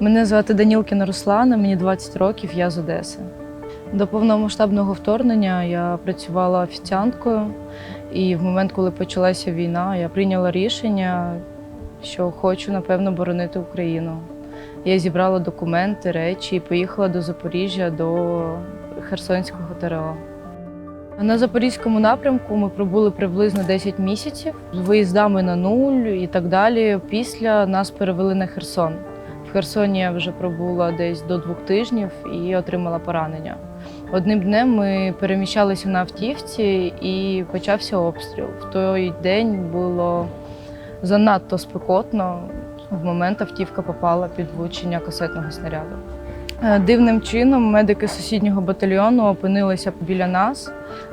Мене звати Данілкіна Руслана, мені 20 років, я з Одеси. До повномасштабного вторгнення я працювала офіціанткою, і в момент, коли почалася війна, я прийняла рішення, що хочу, напевно, боронити Україну. Я зібрала документи, речі і поїхала до Запоріжжя, до Херсонського ТРО. На запорізькому напрямку ми пробули приблизно 10 місяців з виїздами на нуль і так далі. Після нас перевели на Херсон. Херсоні я вже пробула десь до двох тижнів і отримала поранення. Одним днем ми переміщалися на автівці і почався обстріл. В той день було занадто спекотно. В момент автівка попала під влучення касетного снаряду. Е, Дивним чином медики сусіднього батальйону опинилися біля нас,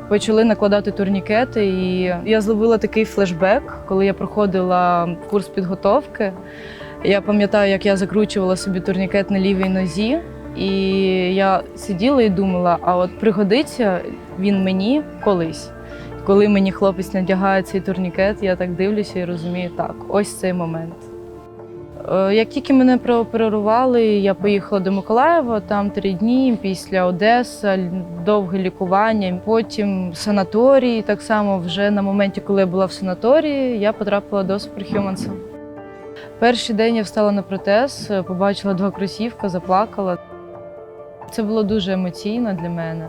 почали накладати турнікети, і я зловила такий флешбек, коли я проходила курс підготовки. Я пам'ятаю, як я закручувала собі турнікет на лівій нозі, і я сиділа і думала: а от пригодиться він мені колись. Коли мені хлопець надягає цей турнікет, я так дивлюся і розумію, так, ось цей момент. Е, Як тільки мене прооперували, я поїхала до Миколаєва, там три дні, після Одеса, довге лікування, потім санаторій. Так само вже на моменті, коли я була в санаторії, я потрапила до Superhumans. Перший день я встала на протез, е, побачила два кросівка, заплакала. Це було дуже емоційно для мене.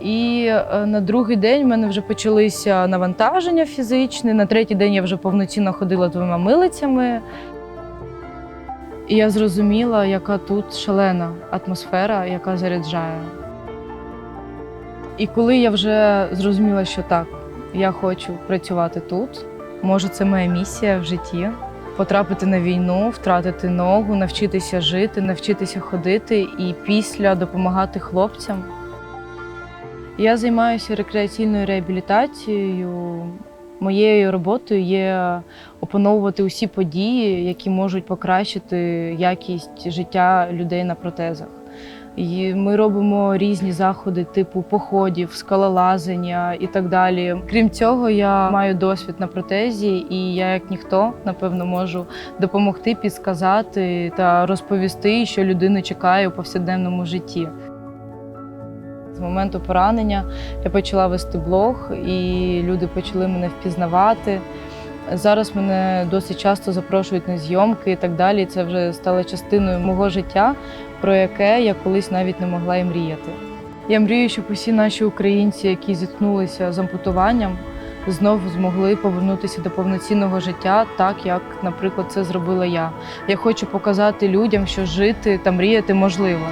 І е, на другий день в мене вже почалися навантаження фізичні. На третій день я вже повноцінно ходила двома милицями. І я зрозуміла, яка тут шалена атмосфера, яка заряджає. І коли я вже зрозуміла, що так, я хочу працювати тут, може, це моя місія в житті потрапити на війну, втратити ногу, навчитися жити, навчитися ходити і після допомагати хлопцям. Я займаюся рекреаційною реабілітацією. Моєю роботою є опановувати усі події, які можуть покращити якість життя людей на протезах. І ми робимо різні заходи, типу походів, скалолазання і так далі. Крім цього, я маю досвід на протезі, і я, як ніхто, напевно, можу допомогти, підсказати та розповісти, що людину чекає у повсякденному житті. З моменту поранення я почала вести блог, і люди почали мене впізнавати. Зараз мене досить часто запрошують на зйомки і так далі. Це вже стало частиною мого життя, про яке я колись навіть не могла і мріяти. Я мрію, щоб усі наші українці, які зіткнулися з ампутуванням, знову змогли повернутися до повноцінного життя, так як, наприклад, це зробила я. Я хочу показати людям, що жити та мріяти можливо.